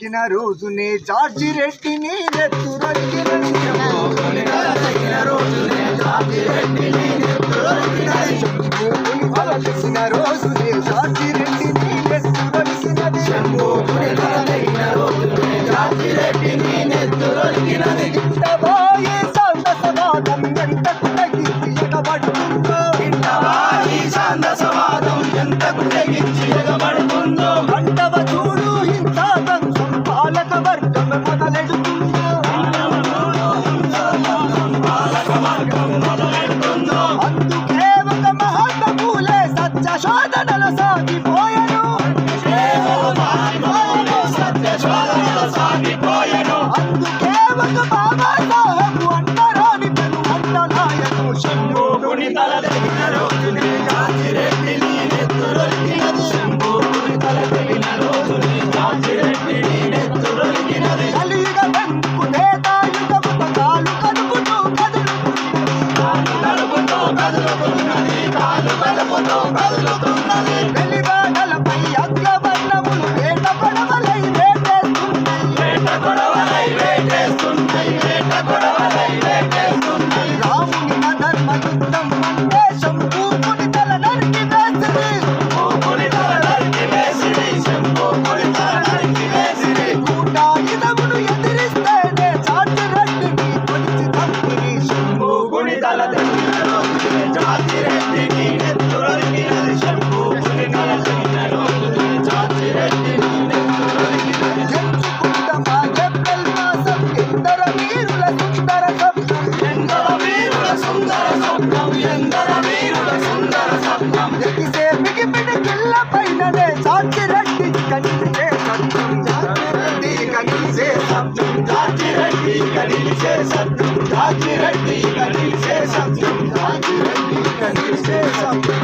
తలకెక్కిన రోజునే జార్జి రెడ్డిని నెత్తురొక్కిన రోజునే జార్జి రెడ్డిని నెత్తురొక్కినది ఇంటవాయే సంత సమాధం ఎంతకు తగ్గించి ఎగబడుతుందో శోధనల సాగిపోయను అందుకే ఒక బాబా సాహెబ్ అంటరాని పెను అంటనాయకు శంభో కలియుగ వెంకు నేతాయుగముత కాలు కదుపుతూ కదులుతున్నది వెలివాడలపై అగ్రవర్ణములు రాముని ధర్మ యుద్ధం కనిసే సత్యం చాటి రెడ్డి కనిసే సత్యం చాటి రెడ్డి కనిసే సత్యం చాటి రెడ్డి కనిసే సత్యం చాటి రెడ్డి కనిసే సత్యం